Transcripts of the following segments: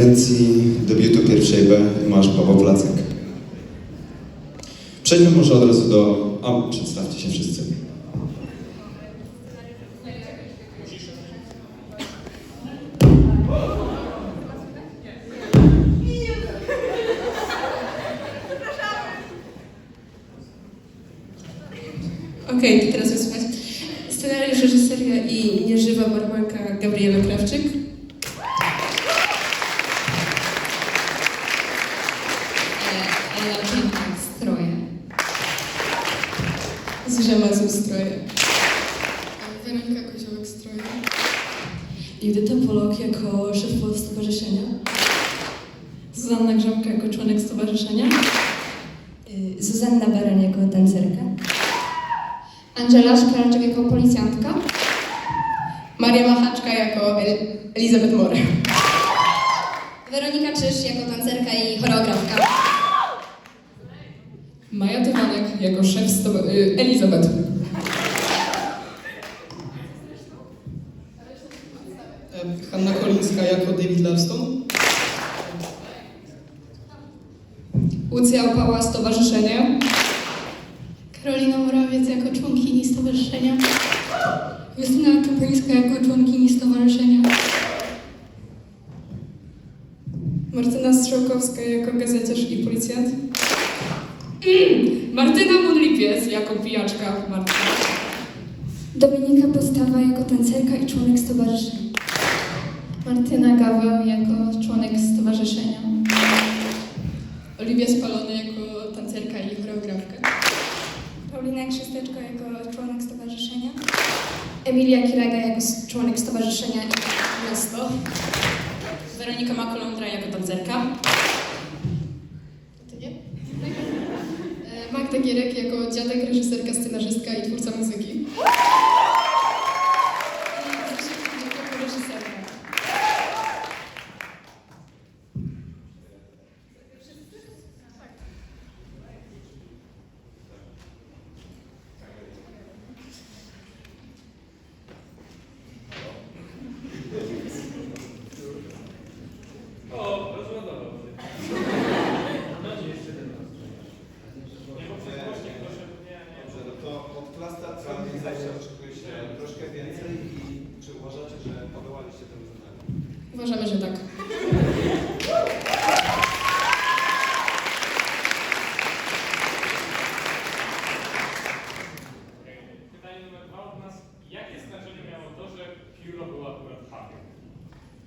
edycji debiutu pierwszej B masz Paweł Placek. Przejdźmy może od razu do... A, przedstawcie się wszyscy. Okej, to teraz wysłuchać. Scenariusz, reżyseria i nieżywa barmanka Gabriela Krawczyk. Zuzia Mazur stroje. Weronika Koziołek stroje. Judyta Polok jako szef stowarzyszenia. Zuzanna Grzałka jako członek stowarzyszenia. Y, Zuzanna Baran jako tancerka. Angela Szklarczyk jako policjantka. Maria Machaczka jako El Elizabeth Moore. Weronika Czyż jako tancerka i choreografka. Maja Tywanek jako szef sto... y, Elizabeth. Hanna Kolińska jako David Lavston. Łucja Opała Stowarzyszenie. Karolina Morawiec jako członkini stowarzyszenia. Justyna Kaplińska jako członkini stowarzyszenia. Martyna Strzałkowska jako gazeciarz i policjant. Mudlipiec jako pijaczka Martyna. Dominika Postawa jako tancerka i członek stowarzyszenia. Martyna Gaweł jako członek stowarzyszenia. Oliwia Spalony jako tancerka i choreografka. Paulina Krzysteczko jako członek stowarzyszenia. Emilia Kilega jako członek stowarzyszenia i miasto. Weronika Makolądra jako tancerka. To nie? E, Magda Gierek jako dziadek, reżyserka, scenarzystka i twórca muzyki. I Zosię Kuźniak jako reżyserka. Dobrze, no to od klas teatralnej zawsze oczekuje się troszkę więcej i czy uważacie, że podołaliście temu zadaniu? Uważamy, że tak. Pytanie numer dwa od nas. Jakie znaczenie miało to, że pióro było akurat Pawiem?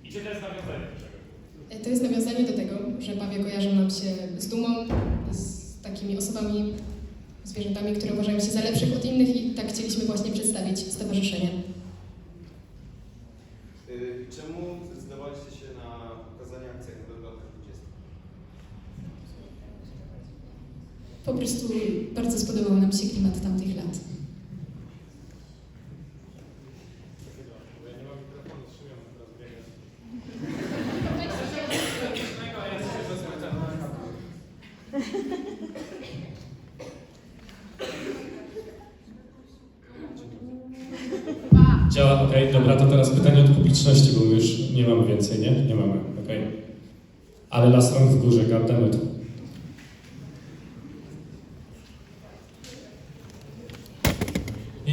I czy to jest nawiązanie do czegoś? E, To jest nawiązanie do tego, że pawie kojarzą nam się z dumą, z takimi osobami, zwierzętami, które uważają się za lepszych od innych i tak chcieliśmy właśnie przedstawić stowarzyszenie. Yy, Czemu zdecydowaliście się na pokazanie akcji jak w latach 20? Po prostu bardzo spodobał nam się klimat tamtych lat. Działa, okej, dobra, to teraz pytanie od publiczności, bo już nie mamy więcej, nie? Nie mamy, okej. Ale las w górze, goddammit.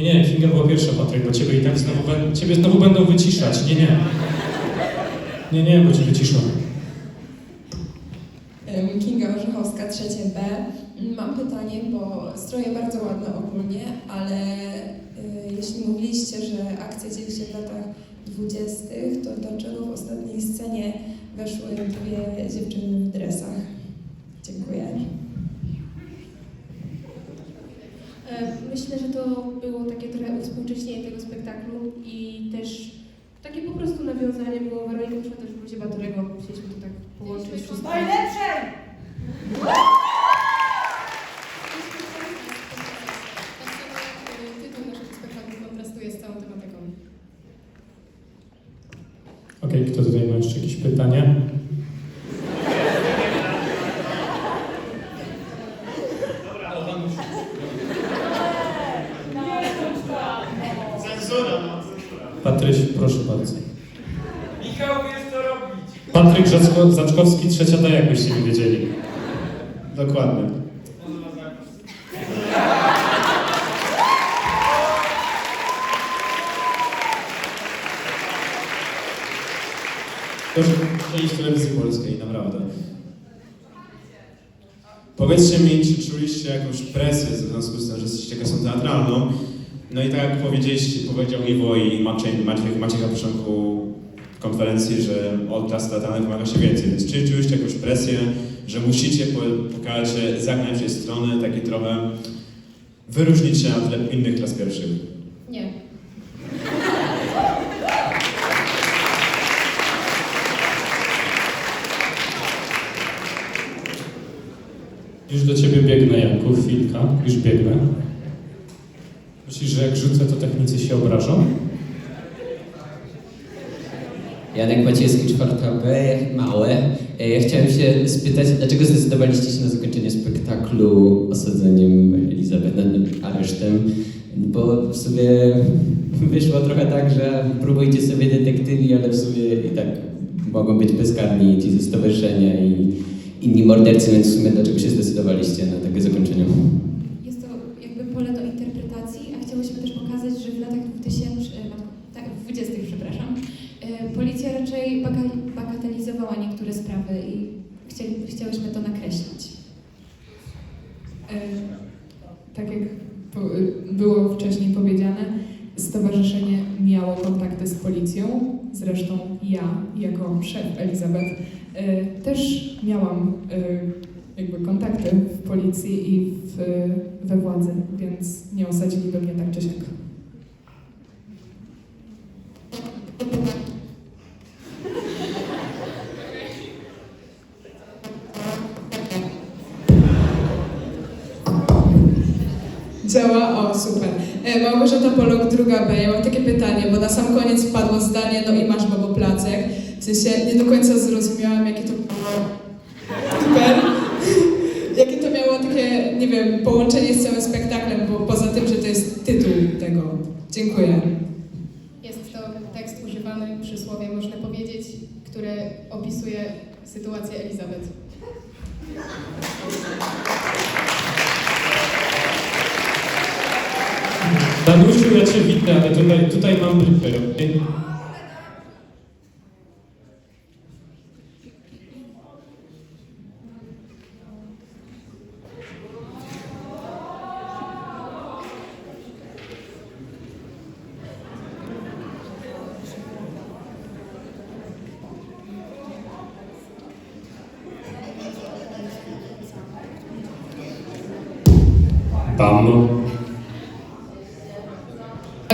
Nie, nie, Kinga była pierwsza, Patryk, bo ciebie i tak znowu, ciebie znowu będą wyciszać, nie, nie. Nie, nie, bo cię wyciszą. Kinga Orzechowska, trzecie B. Mam pytanie, bo stroje bardzo ładne ogólnie, ale y, jeśli mówiliście, że akcja dzieje się w latach dwudziestych, to dlaczego w ostatniej scenie weszły dwie dziewczyny w dresach? Dziękuję. Myślę, że to było takie trochę uwspółcześnienie tego spektaklu i też takie po prostu nawiązanie, bo Weronika przyszła też w Ludzie Batorego, chcieliśmy to tak połączyć. wszystko. Tytuł naszego spektaklu kontrastuje z całą tematyką. Okej, kto tutaj ma jeszcze jakieś pytania? Patryś, proszę bardzo. Michał wiesz co robić! Patryk, że Zaczko, Zaczkowski, trzecia D, jakbyście nie wiedzieli. Dokładnie. Proszę część telewizji polskiej, naprawdę. Powiedzcie mi, czy czuliście jakąś presję w związku z tym, że jesteście kasą teatralną? No i tak jak powiedzieliście, powiedział Iwo i Maciej, Maciek, Maciek na początku konferencji, że od klas teatralnych wymaga się więcej. Więc czy czuliście jakąś presję, że musicie po- pokazać się z jak najlepszej strony, taki trochę wyróżnić się na tle innych klas pierwszych? Nie. Już do ciebie biegnę, Janku, chwilka, już biegnę. Myślisz, że jak rzucę, to technicy się obrażą? Janek Maciejski, czwarta B, małe. E, Ja chciałem się spytać, dlaczego zdecydowaliście się na zakończenie spektaklu osadzeniem Elizabeth nad aresztem? Bo w sumie wyszło trochę tak, że próbujcie sobie detektywi, ale w sumie i tak mogą być bezkarni ci ze stowarzyszenia i inni mordercy, więc w sumie dlaczego się zdecydowaliście na takie zakończenie? Jest to jakby pole do interpretacji, a chciałyśmy też pokazać, że w latach 2000, e, tak, 20. przepraszam, e, policja raczej baga- bagatelizowała niektóre sprawy i chcieli, chciałyśmy to nakreślić. E, Tak jak było wcześniej powiedziane, stowarzyszenie miało kontakty z policją. Zresztą ja, jako szef Elizabeth, e, też miałam e, jakby kontakty w policji i w, we władzy, więc nie osadzili do mnie tak czy siak. Działa? O, super. E, Małgorzata Polok, druga B. Ja mam takie pytanie, bo na sam koniec padło zdanie, no i masz babo placek. W sensie nie do końca zrozumiałam, jakie to Super. Jakie to miało takie, nie wiem, połączenie z całym spektaklem, bo poza tym, że to jest tytuł tego. Dziękuję. Jest to tekst używany, przysłowie można powiedzieć, które opisuje sytuację Elizabeth. Danusiu, ja cię widzę, ale tutaj, tutaj mam blipper, okej?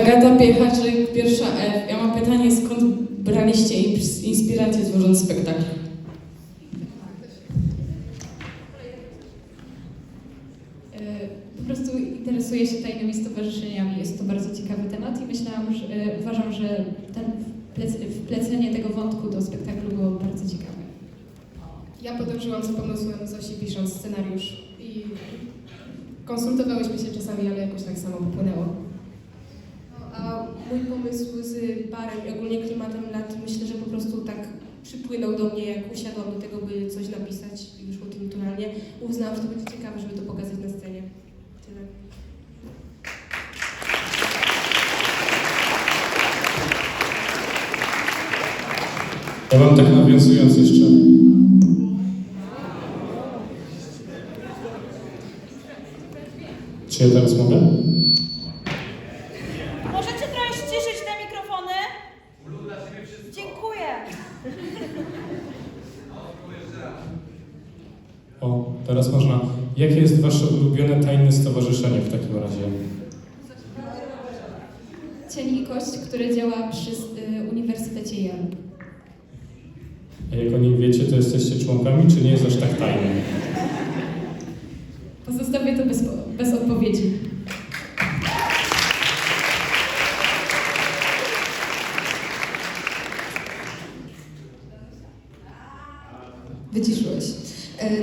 Agata Piechaczyk, pierwsza F. Ja mam pytanie, skąd braliście ins- inspirację tworząc spektakl? E, Po prostu interesuję się tajnymi stowarzyszeniami. Jest to bardzo ciekawy temat i myślałam, że e, uważam, że ten wplec- wplecenie tego wątku do spektaklu było bardzo ciekawe. Ja podążyłam za pomysłem Zosi pisząc scenariusz i konsultowałyśmy się czasami, ale jakoś tak samo popłynęło. Pomysł z barem i ogólnie klimatem lat myślę, że po prostu tak przypłynął do mnie, jak usiadłam do tego, by coś napisać i wyszło to naturalnie. Uznałam, że to będzie ciekawe, żeby to pokazać na scenie. Tyle. Ja mam tak nawiązując jeszcze. Czy ja teraz mogę? Możecie trochę ściszyć te mikrofony? Dziękuję. O, teraz można. Jakie jest wasze ulubione tajne stowarzyszenie w takim razie? Cień i kość, które działa przy e, Uniwersytecie Yale. A jak o nim wiecie, to jesteście członkami, czy nie jest aż tak tajne? Pozostawię to bez, bez odpowiedzi.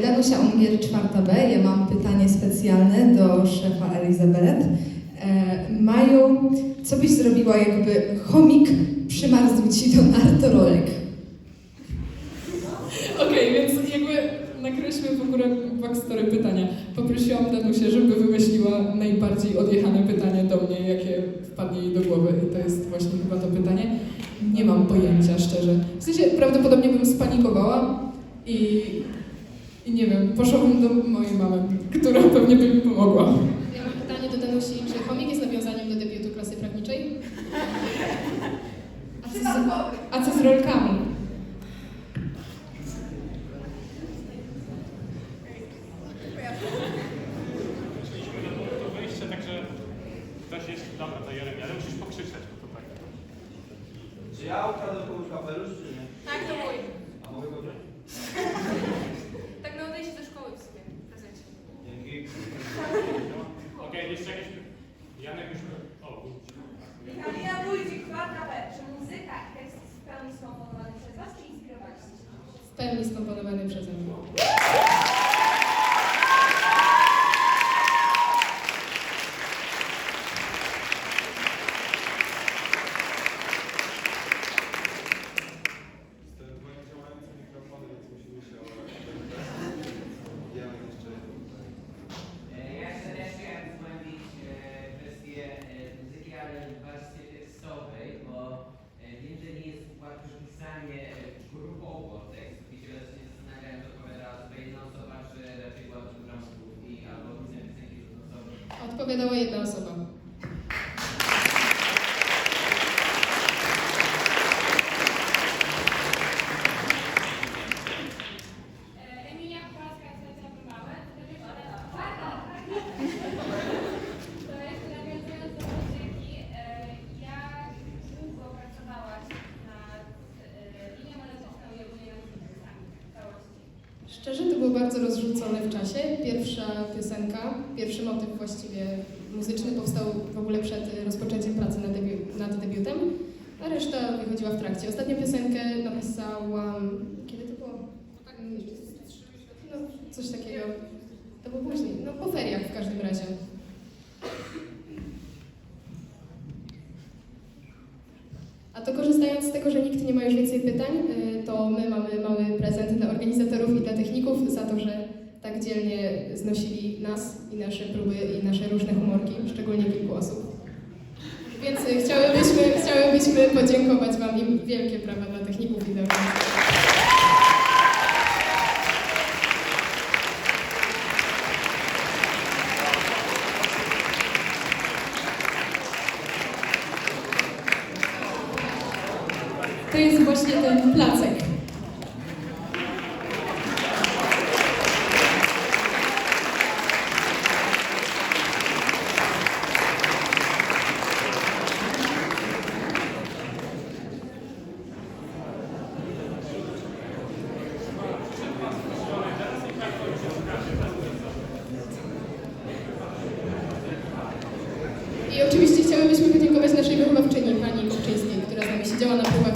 Danusia Ungier, czwarta B. Ja mam pytanie specjalne do szefa Elizabeth. E, Maju, co byś zrobiła, jakby chomik przymarzł ci do nartorolek? Okej, więc jakby nakreślmy w ogóle backstory pytania. Poprosiłam Danusię, żeby wymyśliła najbardziej odjechane pytanie do mnie, jakie wpadnie jej do głowy. I to jest właśnie chyba to pytanie. Nie mam pojęcia, szczerze. W sensie prawdopodobnie bym spanikowała i, i nie wiem, poszłabym do mojej mamy, która pewnie by mi pomogła. Ja mam pytanie do Danusi, czy chomik jest nawiązaniem do debiutu klasy prawniczej? A co z, a co z rolkami? Ktoś jest... Dobra, to Jeremia, ale musisz pokrzyczeć, bo to tak... Czy ja ukradłem komuś kapelusz, czy nie? Tak, to mój. A mogę go wziąć? Tak na odejście do szkoły w sumie, w prezencie. Dzięki. Okej, jeszcze jakieś... Janek już... O, budź. Michalina Wójcik, kwarta B. Czy muzyka i tekst w pełni skomponowany przez Was, czy inspirowaliście się? Skomponowany przeze mnie. Niestety moje działające mikrofony, więc musimy się Ja jeszcze Ja się też chciałem zgłębić e, kwestię e, muzyki, ale w warstwie tekstowej, bo e, wiem, że nie jest łatwe pisanie e, grupowo tekstów i się właśnie zastanawiałem, czy odpowiadała sobie jedna osoba, czy raczej była to gra i albo pisanie piosenki z osoby. Odpowiadała jedna osoba. Emilia Kowalska, Stacja Małe. To jeszcze nawiązując do muzyki, jak długo pracowałaś nad linią melodyczną i ogólnie nad muzyką w całości? Szczerze, to było bardzo rozrzucone w czasie. Pierwsza piosenka, pierwszy motyw właściwie muzyczny powstał w ogóle przed rozpoczęciem pracy nad, nad debiutem, a reszta wychodziła w trakcie. Ostatnią piosenkę napisałam... Kiedy to było? Mm, No, coś takiego. To było później, no po feriach w każdym razie. A to korzystając z tego, że nikt nie ma już więcej pytań, y, to my mamy mały prezent dla organizatorów i dla techników za to, że tak dzielnie znosili nas i nasze próby i nasze różne humorki, szczególnie kilku osób. Więc y, chciałybyśmy, chciałybyśmy podziękować Wam i wielkie brawa dla techników i dla. to jest właśnie ten placek. I oczywiście chciałybyśmy podziękować naszej wychowawczyni która z nami siedziała na próbach